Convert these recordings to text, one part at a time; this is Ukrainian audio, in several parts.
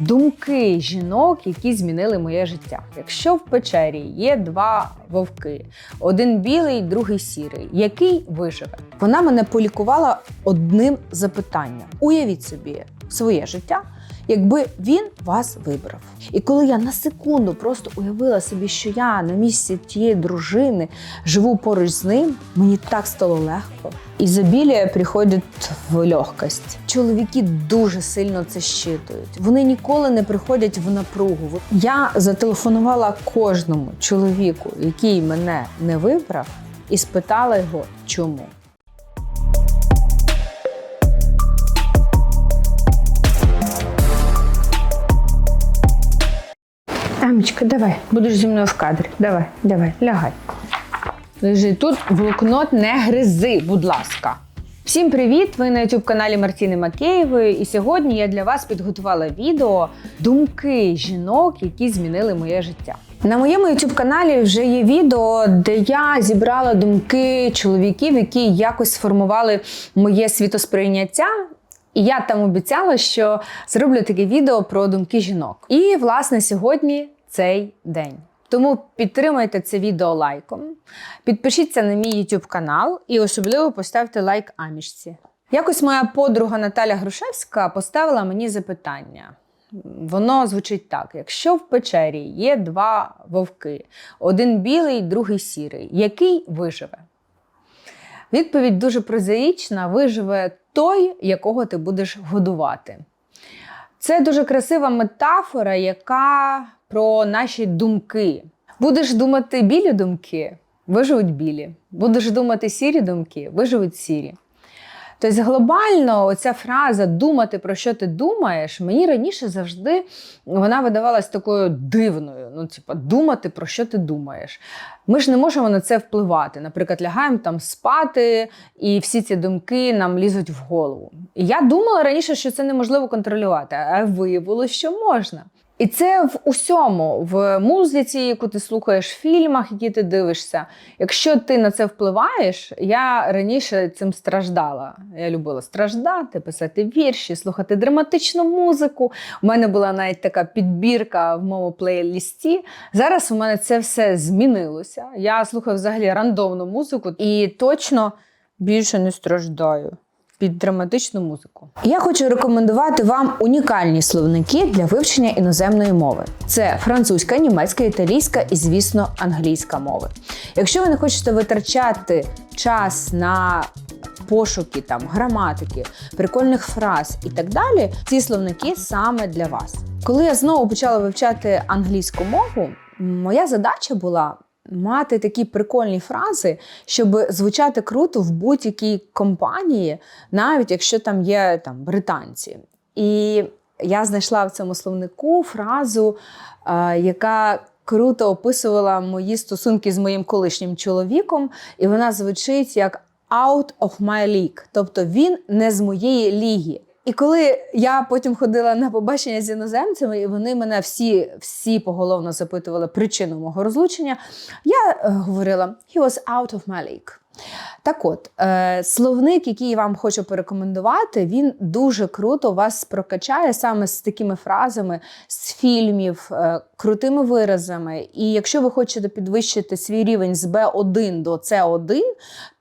Думки жінок, які змінили моє життя. Якщо в печері є два вовки, один білий, другий сірий, який виживе? Вона мене полікувала одним запитанням: уявіть собі своє життя, якби він вас вибрав. І коли я на секунду просто уявила собі, що я на місці тієї дружини живу поруч з ним, мені так стало легко. Ізобілія приходить в легкость. Чоловіки дуже сильно це щитують. Вони ніколи не приходять в напругу. Я зателефонувала кожному чоловіку, який мене не вибрав, і спитала його, чому. Амічка, давай, будеш зі мною в кадрі. Давай, давай, лягай. Лежи тут, блокнот не гризи, будь ласка. Всім привіт! Ви на youtube каналі Мартіни Макеєвої. І сьогодні я для вас підготувала відео Думки жінок, які змінили моє життя. На моєму youtube каналі вже є відео, де я зібрала думки чоловіків, які якось сформували моє світосприйняття. І я там обіцяла, що зроблю таке відео про думки жінок. І, власне, сьогодні цей день. Тому підтримайте це відео лайком, підпишіться на мій YouTube канал і особливо поставте лайк Амішці. Якось моя подруга Наталя Грушевська поставила мені запитання. Воно звучить так: якщо в печері є два вовки, один білий, другий сірий, який виживе? Відповідь дуже прозаїчна: виживе той, якого ти будеш годувати. Це дуже красива метафора, яка про наші думки. Будеш думати білі думки, виживуть білі. Будеш думати сірі думки, виживуть сірі. Тобто, глобально, оця фраза думати про що ти думаєш, мені раніше завжди вона видавалась такою дивною. Ну, типа, думати про що ти думаєш. Ми ж не можемо на це впливати. Наприклад, лягаємо там спати, і всі ці думки нам лізуть в голову. Я думала раніше, що це неможливо контролювати, а виявилося, що можна. І це в усьому, в музиці, яку ти слухаєш, в фільмах, які ти дивишся. Якщо ти на це впливаєш, я раніше цим страждала. Я любила страждати, писати вірші, слухати драматичну музику. У мене була навіть така підбірка в моєму плейлісті. Зараз у мене це все змінилося. Я слухаю взагалі рандомну музику і точно більше не страждаю під драматичну музику. Я хочу рекомендувати вам унікальні словники для вивчення іноземної мови. Це французька, німецька, італійська і, звісно, англійська мови. Якщо ви не хочете витрачати час на пошуки там граматики, прикольних фраз і так далі, ці словники саме для вас. Коли я знову почала вивчати англійську мову, моя задача була мати такі прикольні фрази, щоб звучати круто в будь-якій компанії, навіть якщо там є там британці. І я знайшла в цьому словнику фразу, е, яка круто описувала мої стосунки з моїм колишнім чоловіком, і вона звучить як out of my league, тобто він не з моєї ліги. І коли я потім ходила на побачення з іноземцями, і вони мене всі всі поголовно запитували причину мого розлучення, я е, говорила: he was out of my league. Так от, е, словник, який я вам хочу порекомендувати, він дуже круто вас прокачає саме з такими фразами з фільмів, е, крутими виразами. І якщо ви хочете підвищити свій рівень з B1 до C1,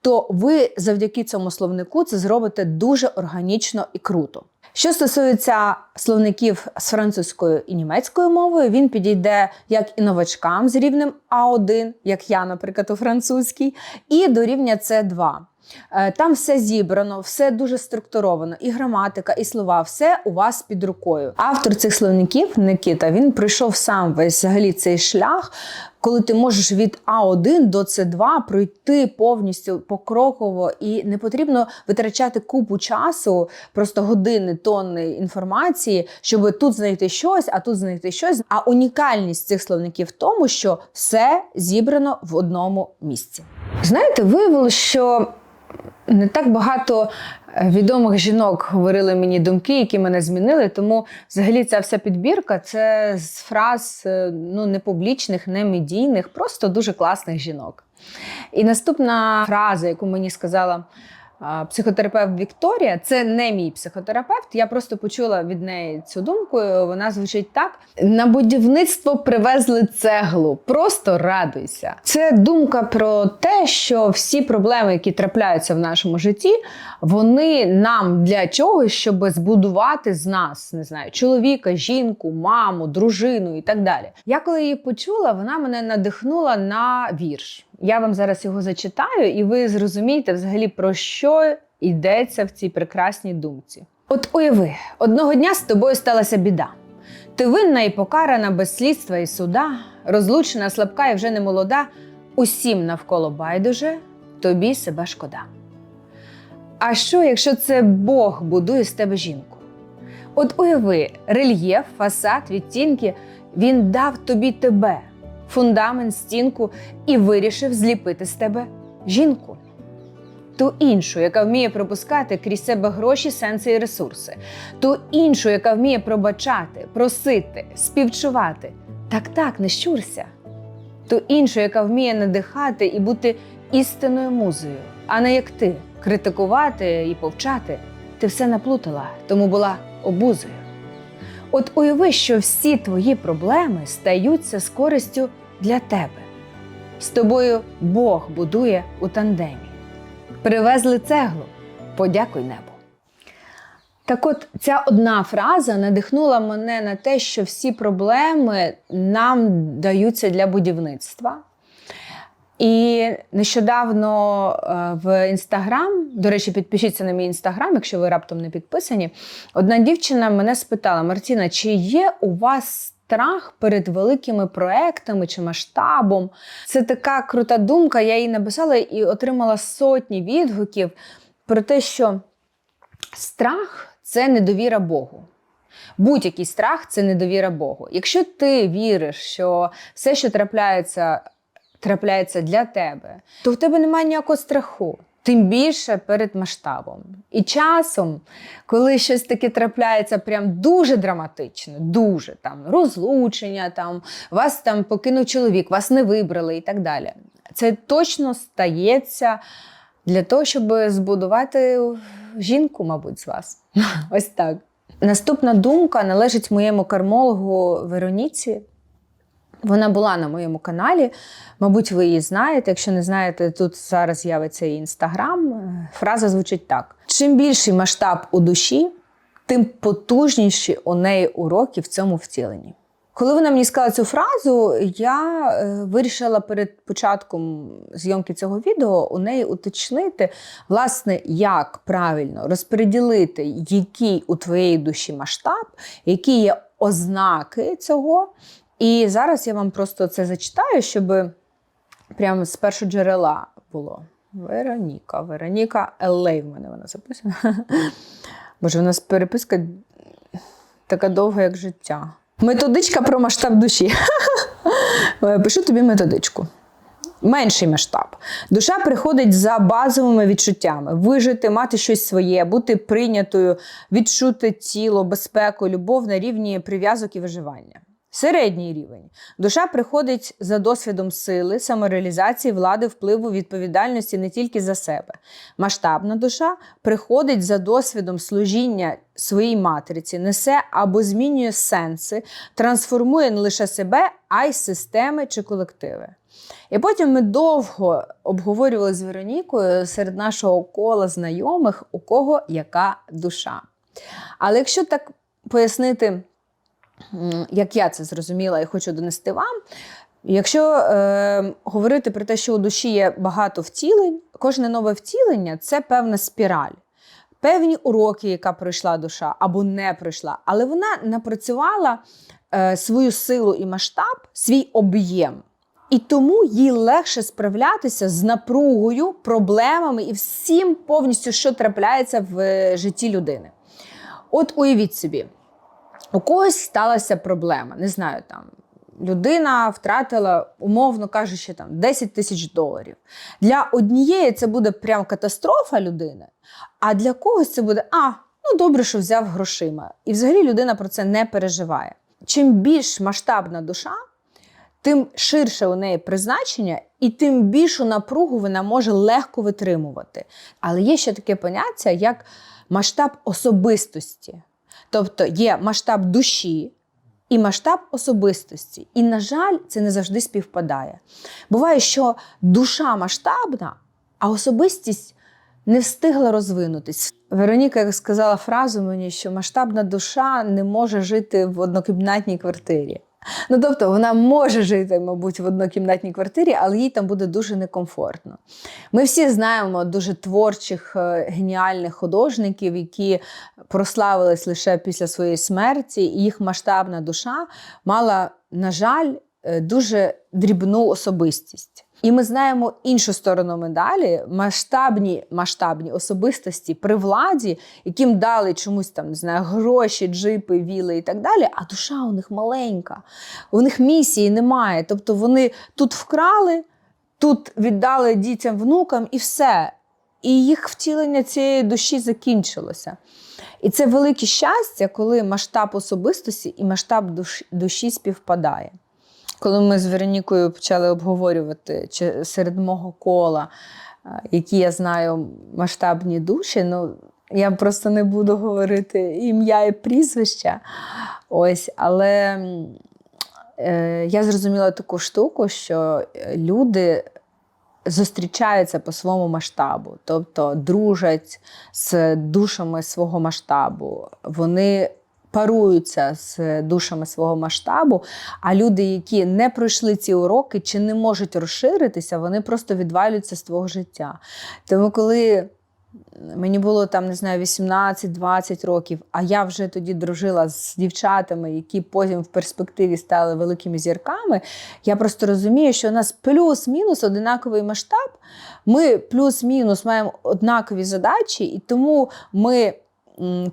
то ви завдяки цьому словнику це зробите дуже органічно і круто. Що стосується словників з французькою і німецькою мовою, він підійде як і новачкам з рівнем А1, як я, наприклад, у французькій, і до рівня С2. Е, Там все зібрано, все дуже структуровано, і граматика, і слова, все у вас під рукою. Автор цих словників, Никита, він пройшов сам весь взагалі цей шлях, коли ти можеш від А1 до С2 пройти повністю покроково, і не потрібно витрачати купу часу, просто години, тонни інформації, щоб тут знайти щось, а тут знайти щось. А унікальність цих словників в тому, що все зібрано в одному місці. Знаєте, виявилося, що не так багато е, відомих жінок говорили мені думки, які мене змінили. Тому взагалі ця вся підбірка це з фраз е, ну, не публічних, не медійних, просто дуже класних жінок. І наступна фраза, яку мені сказала психотерапевт Вікторія. Це не мій психотерапевт. Я просто почула від неї цю думку. Вона звучить так: на будівництво привезли цеглу. Просто радуйся. Це думка про те, що всі проблеми, які трапляються в нашому житті, вони нам для чогось, щоб збудувати з нас, не знаю, чоловіка, жінку, маму, дружину і так далі. Я коли її почула, вона мене надихнула на вірш. Я вам зараз його зачитаю, і ви зрозумієте взагалі про що йдеться в цій прекрасній думці. От уяви, одного дня з тобою сталася біда. Ти винна і покарана без слідства і суда, розлучена, слабка і вже не молода. Усім навколо байдуже, тобі себе шкода. А що, якщо це Бог будує з тебе жінку? От уяви, рельєф, фасад, відтінки, він дав тобі тебе, фундамент, стінку і вирішив зліпити з тебе жінку. Ту іншу, яка вміє пропускати крізь себе гроші, сенси і ресурси, ту іншу, яка вміє пробачати, просити, співчувати. Так, так, не щурся. Ту іншу, яка вміє надихати і бути істинною музою, а не як ти критикувати і повчати. Ти все наплутала, тому була обузою. От уяви, що всі твої проблеми стаються з користю для тебе. З тобою Бог будує у тандемі. Привезли цеглу, подякуй небу. Так от ця одна фраза надихнула мене на те, що всі проблеми нам даються для будівництва. І нещодавно е, в інстаграм, до речі, підпишіться на мій інстаграм, якщо ви раптом не підписані. Одна дівчина мене спитала: Мартіна, чи є у вас страх перед великими проектами чи масштабом? Це така крута думка. Я їй написала і отримала сотні відгуків про те, що страх це недовіра Богу. Будь-який страх це недовіра Богу. Якщо ти віриш, що все, що трапляється, трапляється для тебе, то в тебе немає ніякого страху. Тим більше перед масштабом. І часом, коли щось таке трапляється прям дуже драматично, дуже там розлучення, там вас там покинув чоловік, вас не вибрали і так далі. Це точно стається для того, щоб збудувати жінку, мабуть, з вас. Ось так. Наступна думка належить моєму кармологу Вероніці. Вона була на моєму каналі, мабуть, ви її знаєте. Якщо не знаєте, тут зараз з'явиться і інстаграм. Фраза звучить так: чим більший масштаб у душі, тим потужніші у неї уроки в цьому втіленні. Коли вона мені сказала цю фразу, я е, вирішила перед початком зйомки цього відео у неї уточнити, власне, як правильно розподілити, який у твоєї душі масштаб, які є ознаки цього. І зараз я вам просто це зачитаю, щоб прямо з першого джерела було. Вероніка, Вероніка Елей в мене вона записана. Боже, у нас переписка така довга, як життя. Методичка про масштаб душі. Пишу тобі методичку. Менший масштаб. Душа приходить за базовими відчуттями: вижити, мати щось своє, бути прийнятою, відчути тіло, безпеку, любов на рівні прив'язок і виживання. Середній рівень. Душа приходить за досвідом сили, самореалізації, влади, впливу, відповідальності не тільки за себе. Масштабна душа приходить за досвідом служіння своїй матриці, несе або змінює сенси, трансформує не лише себе, а й системи чи колективи. І потім ми довго обговорювали з Веронікою серед нашого кола знайомих, у кого яка душа. Але якщо так пояснити, як я це зрозуміла і хочу донести вам. Якщо е, говорити про те, що у душі є багато втілень, кожне нове втілення це певна спіраль, певні уроки, яка пройшла душа або не пройшла, але вона напрацювала е, свою силу і масштаб, свій об'єм. І тому їй легше справлятися з напругою, проблемами і всім повністю, що трапляється в житті людини. От уявіть собі. У когось сталася проблема, не знаю, там людина втратила, умовно кажучи, там 10 тисяч доларів. Для однієї це буде прям катастрофа людини, а для когось це буде а, ну добре, що взяв грошима. І взагалі людина про це не переживає. Чим більш масштабна душа, тим ширше у неї призначення і тим більшу напругу вона може легко витримувати. Але є ще таке поняття, як масштаб особистості. Тобто є масштаб душі і масштаб особистості. І, на жаль, це не завжди співпадає. Буває, що душа масштабна, а особистість не встигла розвинутись. Вероніка сказала фразу мені, що масштабна душа не може жити в однокімнатній квартирі. Ну, тобто, вона може жити, мабуть, в однокімнатній квартирі, але їй там буде дуже некомфортно. Ми всі знаємо дуже творчих, е, геніальних художників, які прославились лише після своєї смерті, і їх масштабна душа мала, на жаль, е, дуже дрібну особистість. І ми знаємо іншу сторону медалі масштабні масштабні особистості при владі, яким дали чомусь там не знаю, гроші, джипи, віли і так далі. А душа у них маленька, у них місії немає. Тобто вони тут вкрали, тут віддали дітям, внукам і все. І їх втілення цієї душі закінчилося. І це велике щастя, коли масштаб особистості і масштаб душі, співпадає. Коли ми з Веронікою почали обговорювати чи серед мого кола, е, які я знаю масштабні душі, ну я просто не буду говорити ім'я і прізвища. Ось, але е, я зрозуміла таку штуку, що люди зустрічаються по своєму масштабу, тобто дружать з душами свого масштабу. Вони паруються з душами свого масштабу. А люди, які не пройшли ці уроки чи не можуть розширитися, вони просто відвалюються з твого життя. Тому коли. Мені було там, не знаю, 18-20 років, а я вже тоді дружила з дівчатами, які потім в перспективі стали великими зірками. Я просто розумію, що у нас плюс-мінус однаковий масштаб. Ми плюс-мінус маємо однакові задачі, і тому ми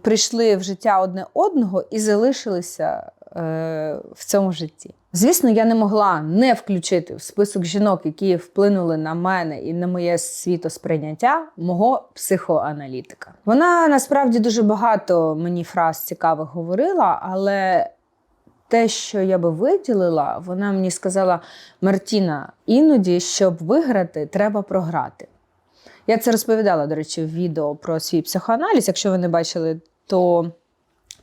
прийшли в життя одне одного і залишилися е, в цьому житті. Звісно, я не могла не включити в список жінок, які вплинули на мене і на моє світосприйняття, мого психоаналітика. Вона насправді дуже багато мені фраз цікавих говорила, але те, що я би виділила, вона мені сказала: Мартіна, іноді, щоб виграти, треба програти. Я це розповідала, до речі, в відео про свій психоаналіз. Якщо ви не бачили, то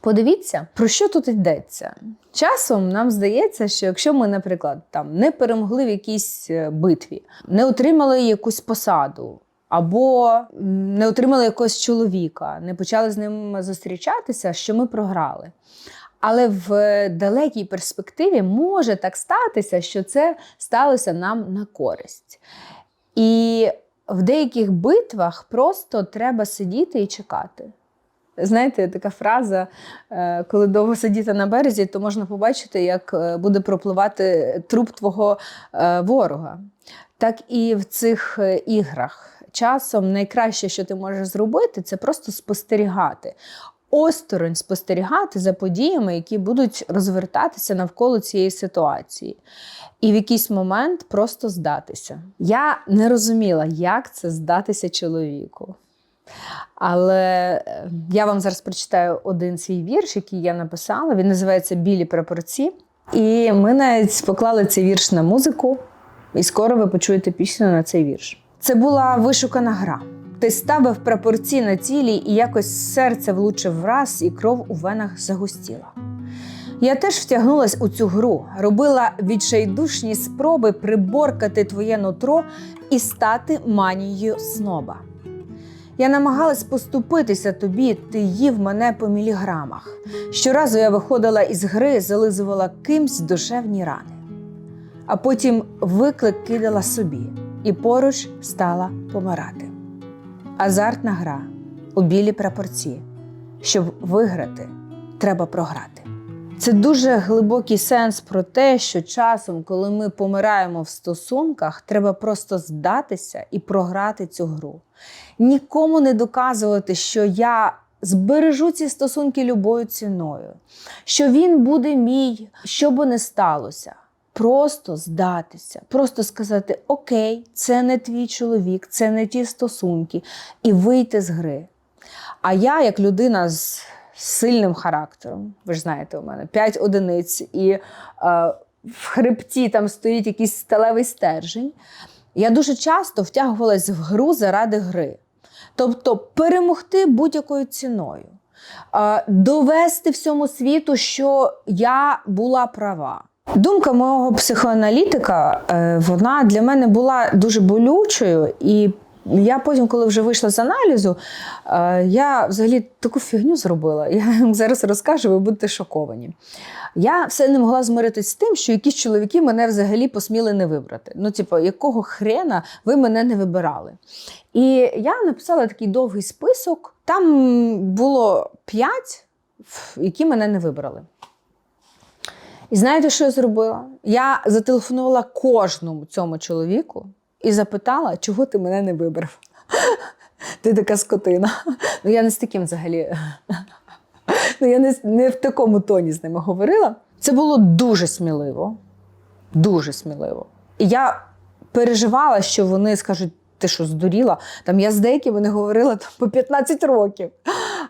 подивіться, про що тут йдеться. Часом нам здається, що якщо ми, наприклад, там не перемогли в якійсь е, битві, не отримали якусь посаду. Або не отримали якогось чоловіка, не почали з ним зустрічатися, що ми програли. Але в далекій перспективі може так статися, що це сталося нам на користь. І в деяких битвах просто треба сидіти і чекати. Знаєте, така фраза, е, коли довго сидіти на березі, то можна побачити, як е, буде пропливати труп твого е, ворога. Так і в цих іграх. Часом найкраще, що ти можеш зробити, це просто спостерігати. Осторонь спостерігати за подіями, які будуть розвертатися навколо цієї ситуації. І в якийсь момент просто здатися. Я не розуміла, як це здатися чоловіку. Але е, я вам зараз прочитаю один свій вірш, який я написала. Він називається Білі прапорці. І ми навіть поклали цей вірш на музику, і скоро ви почуєте пісню на цей вірш. Це була вишукана гра. Ти ставив прапорці на цілі, і якось серце влучив враз, і кров у венах загустіла. Я теж втягнулась у цю гру, робила відчайдушні спроби приборкати твоє нутро і стати манією сноба. Я намагалась поступитися тобі, ти їв мене по міліграмах. Щоразу я виходила із гри, зализувала кимсь душевні рани. А потім виклик кидала собі і поруч стала помирати. Азартна гра у білі прапорці. Щоб виграти, треба програти. Це дуже глибокий сенс про те, що часом, коли ми помираємо в стосунках, треба просто здатися і програти цю гру. Нікому не доказувати, що я збережу ці стосунки любою ціною, що він буде мій, що би не сталося. Просто здатися, просто сказати: Окей, це не твій чоловік, це не ті стосунки, і вийти з гри. А я, як людина з сильним характером, ви ж знаєте, у мене 5 одиниць, і е, в хребті там стоїть якийсь сталевий стержень. Я дуже часто втягувалась в гру заради гри. Тобто перемогти будь-якою ціною, Е, довести всьому світу, що я була права. Думка мого психоаналітика, е, вона для мене була дуже болючою, і я потім, коли вже вийшла з аналізу, е, я взагалі таку фігню зробила. Я вам зараз розкажу, ви будете шоковані. Я все не могла змиритися з тим, що якісь чоловіки мене взагалі посміли не вибрати. Ну, типу, якого хрена ви мене не вибирали? І я написала такий довгий список. Там було п'ять, які мене не вибрали. І знаєте, що я зробила? Я зателефонувала кожному цьому чоловіку і запитала, чого ти мене не вибрав. Ти така скотина. Ну, я не з таким взагалі. Ну, я не, не в такому тоні з ними говорила. Це було дуже сміливо. Дуже сміливо. І я переживала, що вони скажуть, ти що здуріла? Там я з деякими не говорила там, по 15 років.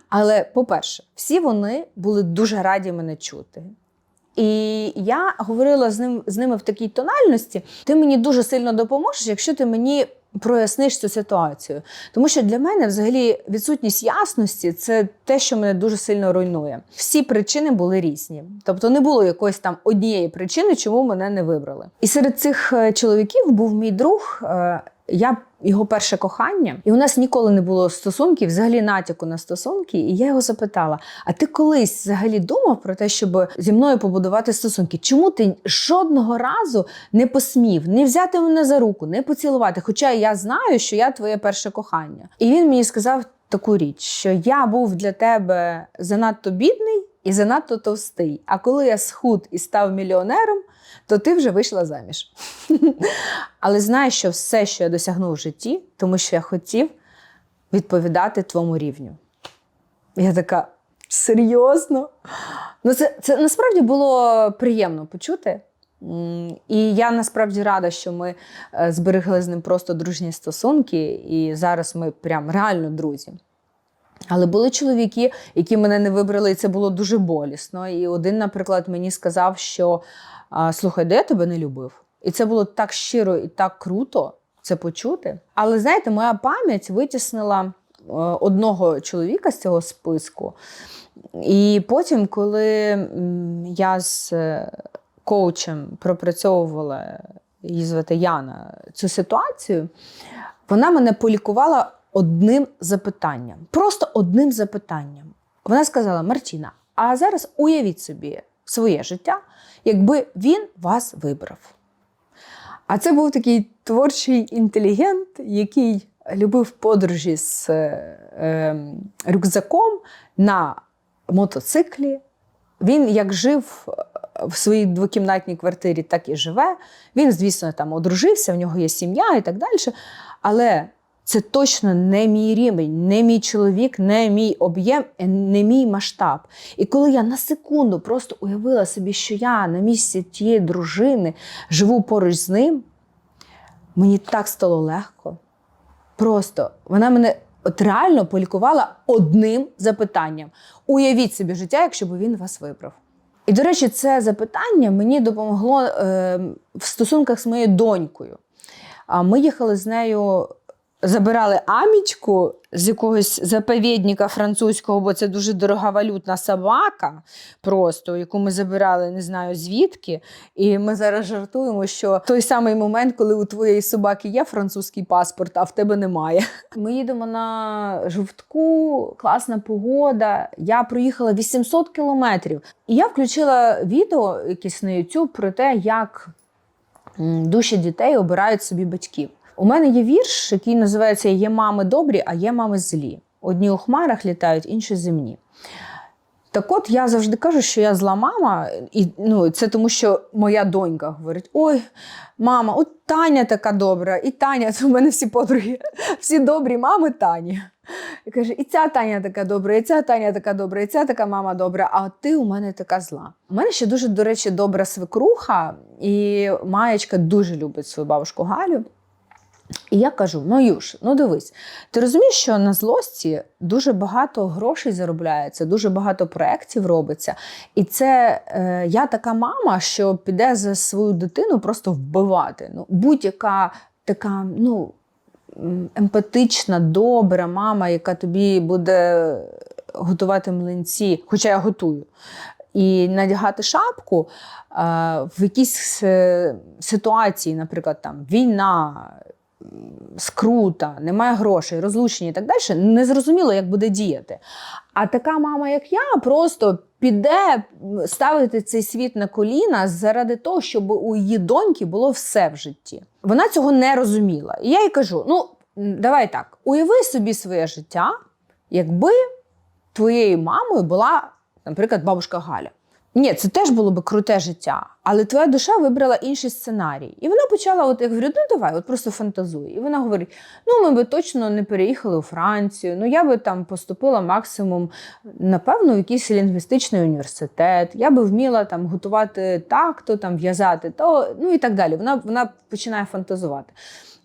Але, по-перше, всі вони були дуже раді мене чути. І я говорила з, ним, з ними в такій тональності: ти мені дуже сильно допоможеш, якщо ти мені проясниш цю ситуацію. Тому що для мене взагалі відсутність ясності це те, що мене дуже сильно руйнує. Всі причини були різні. Тобто не було якоїсь там однієї причини, чому мене не вибрали. І серед цих е, чоловіків був мій друг. е, Я його перше кохання, і у нас ніколи не було стосунків, взагалі натяку на стосунки. І я його запитала: а ти колись взагалі думав про те, щоб зі мною побудувати стосунки? Чому ти жодного разу не посмів не взяти мене за руку, не поцілувати? Хоча я знаю, що я твоє перше кохання. І він мені сказав таку річ, що я був для тебе занадто бідний і занадто товстий. А коли я схуд і став мільйонером, то ти вже вийшла заміж. Але знай, що все, що я досягнув в житті, тому що я хотів відповідати твоєму рівню. Я така серйозно. Ну, це, це насправді було приємно почути. І я насправді рада, що ми е, зберегли з ним просто дружні стосунки, і зараз ми прям реально друзі. Але були чоловіки, які мене не вибрали, і це було дуже болісно. І один, наприклад, мені сказав, що слухай, де я тебе не любив? І це було так щиро і так круто це почути. Але знаєте, моя пам'ять витіснила е, одного чоловіка з цього списку. І потім, коли я з е, коучем пропрацьовувала її звати Яна цю ситуацію, вона мене полікувала одним запитанням. Просто одним запитанням. Вона сказала: Мартіна, а зараз уявіть собі своє життя, якби він вас вибрав. А це був такий творчий інтелігент, який любив подорожі з е, е, рюкзаком на мотоциклі. Він як жив в своїй двокімнатній квартирі, так і живе. Він, звісно, там одружився, в нього є сім'я і так далі. Але це точно не мій рівень, не мій чоловік, не мій об'єм, не мій масштаб. І коли я на секунду просто уявила собі, що я на місці тієї дружини живу поруч з ним, мені так стало легко. Просто вона мене от реально полікувала одним запитанням. Уявіть собі життя, якщо б він вас вибрав. І, до речі, це запитання мені допомогло е, в стосунках з моєю донькою. А Ми їхали з нею, забирали амічку з якогось заповідника французького, бо це дуже дорога валютна собака, просто, яку ми забирали не знаю звідки. І ми зараз жартуємо, що той самий момент, коли у твоєї собаки є французький паспорт, а в тебе немає. Ми їдемо на жовтку, класна погода. Я проїхала 800 кілометрів. І я включила відео якесь на YouTube про те, як душі дітей обирають собі батьків. У мене є вірш, який називається Є мами добрі, а є мами злі. Одні у хмарах літають, інші земні. Так от я завжди кажу, що я зла мама, і ну, це тому, що моя донька говорить: ой, мама, от Таня така добра, і Таня, це у мене всі подруги, всі добрі мами Тані. І каже, і ця Таня така добра, і ця Таня така добра, і ця така мама добра, а ти у мене така зла. У мене ще дуже, до речі, добра свекруха, і Маєчка дуже любить свою бабушку Галю. І я кажу: Маюш, ну дивись, ти розумієш, що на злості дуже багато грошей заробляється, дуже багато проєктів робиться. І це е, я така мама, що піде за свою дитину просто вбивати. Ну, будь-яка така, ну. Емпатична, добра мама, яка тобі буде готувати млинці, хоча я готую, і надягати шапку е, в якійсь е, ситуації, наприклад, там війна, скрута, немає грошей, розлучення і так далі, не зрозуміло, як буде діяти. А така мама, як я, просто піде ставити цей світ на коліна заради того, щоб у її доньки було все в житті. Вона цього не розуміла. І я їй кажу: ну, давай так, уяви собі своє життя, якби твоєю мамою була, наприклад, бабушка Галя. Ні, це теж було би круте життя, але твоя душа вибрала інший сценарій. І вона почала, от я говорю, ну давай, от просто фантазуй. І вона говорить: ну ми би точно не переїхали у Францію. Ну я би там поступила максимум, напевно, в якийсь лінгвістичний університет. Я би вміла там готувати так, то там в'язати, то ну і так далі. Вона, вона починає фантазувати.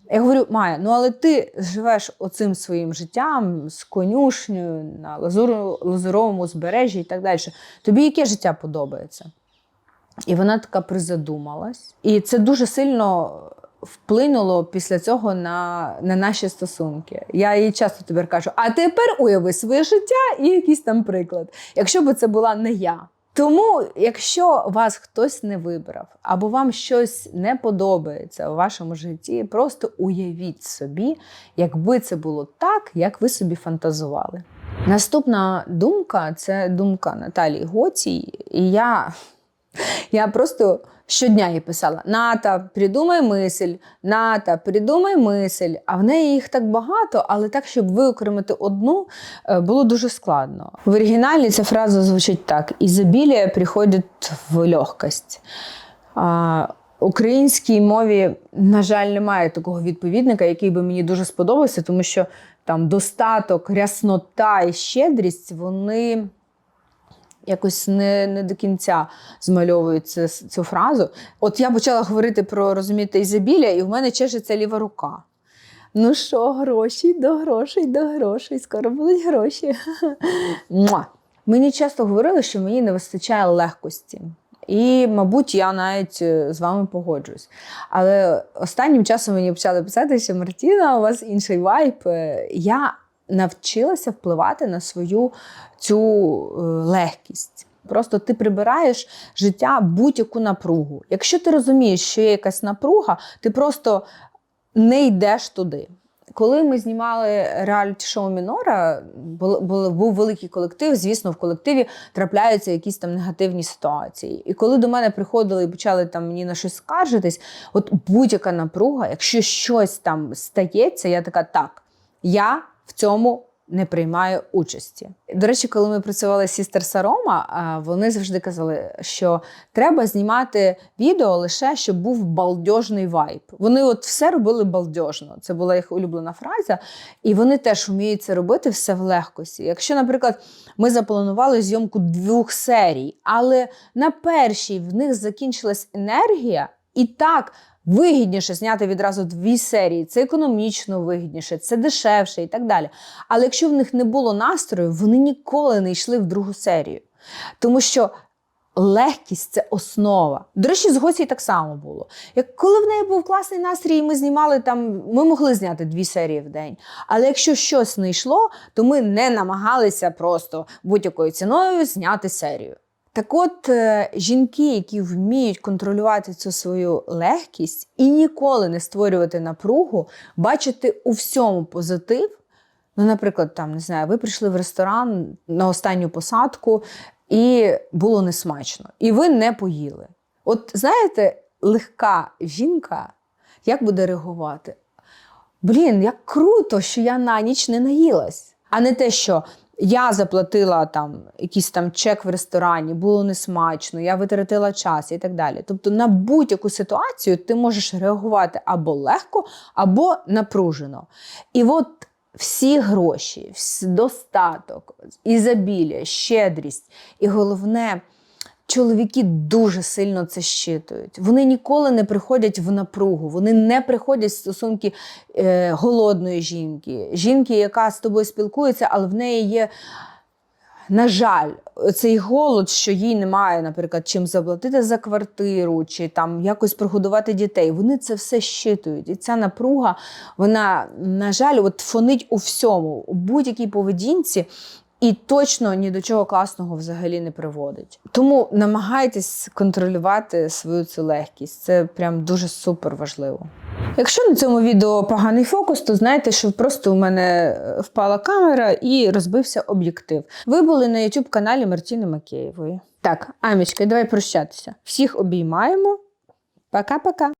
Я говорю, Майя, ну але ти живеш оцим своїм життям з конюшнею на лазуровому узбережжі і так далі. Тобі яке життя подобається? І вона така призадумалась. І це дуже сильно вплинуло після цього на, на наші стосунки. Я їй часто тепер кажу: а тепер уяви своє життя і якийсь там приклад, якщо б це була не я. Тому, якщо вас хтось не вибрав, або вам щось не подобається у вашому житті, просто уявіть собі, якби це було так, як ви собі фантазували. Наступна думка це думка Наталії Гоцій. І я, я просто щодня їй писала: Ната, придумай мисль, Ната, придумай мисль. А в неї їх так багато, але так, щоб виокремити одну, е, було дуже складно. В оригіналі ця фраза звучить так: ізобілія приходить в легкость. Українській мові, на жаль, немає такого відповідника, який би мені дуже сподобався, тому що там достаток, ряснота і щедрість, вони якось не, не до кінця змальовують цю, цю фразу. От я почала говорити про розумієте, ізобілля, і в мене чешеться ліва рука. Ну що, гроші до грошей, до грошей, скоро будуть гроші. Мені часто говорили, що мені не вистачає легкості. І, мабуть, я навіть е, з вами погоджуюсь. Але останнім часом мені почали писати, що Мартіна, у вас інший вайб. Е, Я навчилася впливати на свою цю е, легкість. Просто ти прибираєш життя будь-яку напругу. Якщо ти розумієш, що є якась напруга, ти просто не йдеш туди. Коли ми знімали реаліті-шоу Мінора, був, був, був великий колектив. Звісно, в колективі трапляються якісь там негативні ситуації. І коли до мене приходили і почали там мені на щось скаржитись, от будь-яка напруга, якщо щось там стається, я така, так, я в цьому не приймаю участі. До речі, коли ми працювали з Сістер Сарома, вони завжди казали, що треба знімати відео лише, щоб був балдежний вайб. Вони от все робили балдежно. Це була їх улюблена фраза. І вони теж вміють це робити все в легкості. Якщо, наприклад, ми запланували зйомку двох серій, але на першій в них закінчилась енергія, і так вигідніше зняти відразу дві серії, це економічно вигідніше, це дешевше і так далі. Але якщо в них не було настрою, вони ніколи не йшли в другу серію. Тому що легкість це основа. До речі, з Госі так само було. Як коли в неї був класний настрій, ми знімали там, ми могли зняти дві серії в день. Але якщо щось не йшло, то ми не намагалися просто будь-якою ціною зняти серію. Так от, е, жінки, які вміють контролювати цю свою легкість і ніколи не створювати напругу, бачити у всьому позитив. Ну, наприклад, там не знаю, ви прийшли в ресторан на останню посадку, і було несмачно, і ви не поїли. От знаєте, легка жінка як буде реагувати? Блін, як круто, що я на ніч не наїлась, а не те, що я заплатила там якийсь там чек в ресторані, було несмачно, я витратила час і так далі. Тобто на будь-яку ситуацію ти можеш реагувати або легко, або напружено. І от всі гроші, достаток, ізобілля, щедрість, і головне Чоловіки дуже сильно це щитують. Вони ніколи не приходять в напругу, вони не приходять в стосунки е, голодної жінки, жінки, яка з тобою спілкується, але в неї є, на жаль, цей голод, що їй немає, наприклад, чим заплатити за квартиру, чи там якось прогодувати дітей. Вони це все щитують. І ця напруга, вона, на жаль, от фонить у всьому, у будь-якій поведінці. І точно ні до чого класного взагалі не приводить. Тому намагайтесь контролювати свою цю легкість. Це прям дуже супер важливо. Якщо на цьому відео поганий фокус, то знайте, що просто у мене е, впала камера і розбився об'єктив. Ви були на youtube каналі Мартіни Макеєвої. Так, Амічка, давай прощатися. Всіх обіймаємо. Пока-пока.